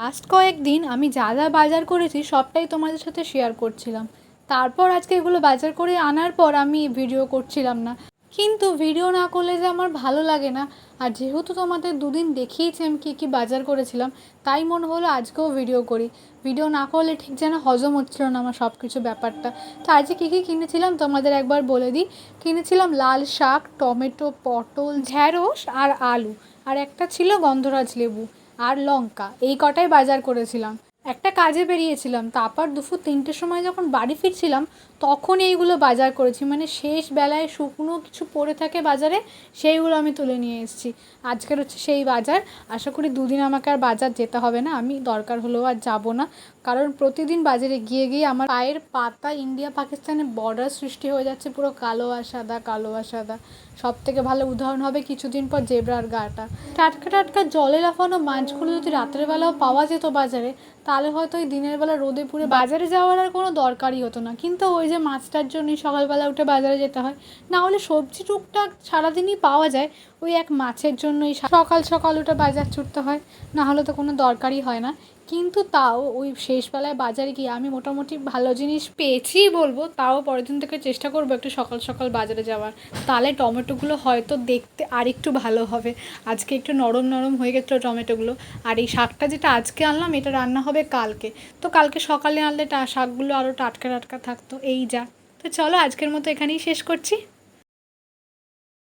Last কয়েকদিন আমি যা যা বাজার করেছি সবটাই তোমাদের সাথে শেয়ার করছিলাম। তারপর আজকে এগুলো বাজার করে আনার পর আমি ভিডিও করছিলাম না। কিন্তু ভিডিও না করলে যে আমার ভালো লাগে না। আর যেহেতু তোমাদের দুদিন দেখিয়েছি আমি কী কী বাজার করেছিলাম, তাই মনে হলো আজকেও ভিডিও করি। ভিডিও না করলে ঠিক যেন হজম হচ্ছিল না আমার সব কিছু ব্যাপারটা। তো আজকে কী কী কিনেছিলাম তোমাদের একবার বলে দিই। কিনেছিলাম লাল শাক, টমেটো, পটল, ঢ্যাঁড়স আর আলু। আর একটা ছিল গন্ধরাজ লেবু। আর লঙ্কা এই কটাই বাজার করেছিলাম। একটা কাজে বেরিয়েছিলাম, তারপর দুপুর তিনটের সময় যখন বাড়ি ফিরছিলাম, তখন এইগুলো বাজার করেছি। মানে শেষ বেলায় শুকনো কিছু পড়ে থাকে বাজারে, সেইগুলো আমি তুলে নিয়ে এসেছি। আজকের হচ্ছে সেই বাজার। আশা করি দুদিন আমাকে আর বাজার যেতে হবে না। আমি দরকার হলেও আর যাব না। কারণ প্রতিদিন বাজারে গিয়ে গিয়ে আমার পায়ের পাতা ইন্ডিয়া পাকিস্তানের বর্ডার সৃষ্টি হয়ে যাচ্ছে পুরো কালো আর সাদা, কালো আর সাদা। সব থেকে ভালো উদাহরণ হবে কিছুদিন পর জেব্রার গাটা। টাটকা টাটকা জলে লাফানো মাছগুলো যদি রাতের বেলাও পাওয়া যেত বাজারে তাহলে হয়তো ওই দিনের বেলা রোদে পুরে বাজারে যাওয়ার আর কোনো দরকারই হতো না। কিন্তু ওই যে মাছটার জন্যই সকালবেলা উঠে বাজারে যেতে হয়, না হলে সবজি টুকটাক সারাদিনই পাওয়া যায় ওই এক মাছের জন্যই সকাল সকাল ওটা বাজার ছুটতে হয় না হলে তো কোনো দরকারই হয় না। কিন্তু তাও ওই শেষবেলায় বাজারে গিয়ে আমি মোটামুটি ভালো জিনিস পেয়েছিই বলব, তাও পরের দিন থেকে চেষ্টা করব একটু সকাল সকাল বাজারে যাওয়ার। তাহলে টমেটোগুলো হয়তো দেখতে আরেকটু ভালো হবে। আজকে একটু নরম নরম হয়ে গেছিল টমেটোগুলো। আর এই শাকটা যেটা আজকে আনলাম, এটা রান্না হবে কালকে। তো কালকে সকালে আনলে শাকগুলো আরও টাটকা টাটকা থাকতো। এই যা। তো চলো আজকের মতো এখানেই শেষ করছি।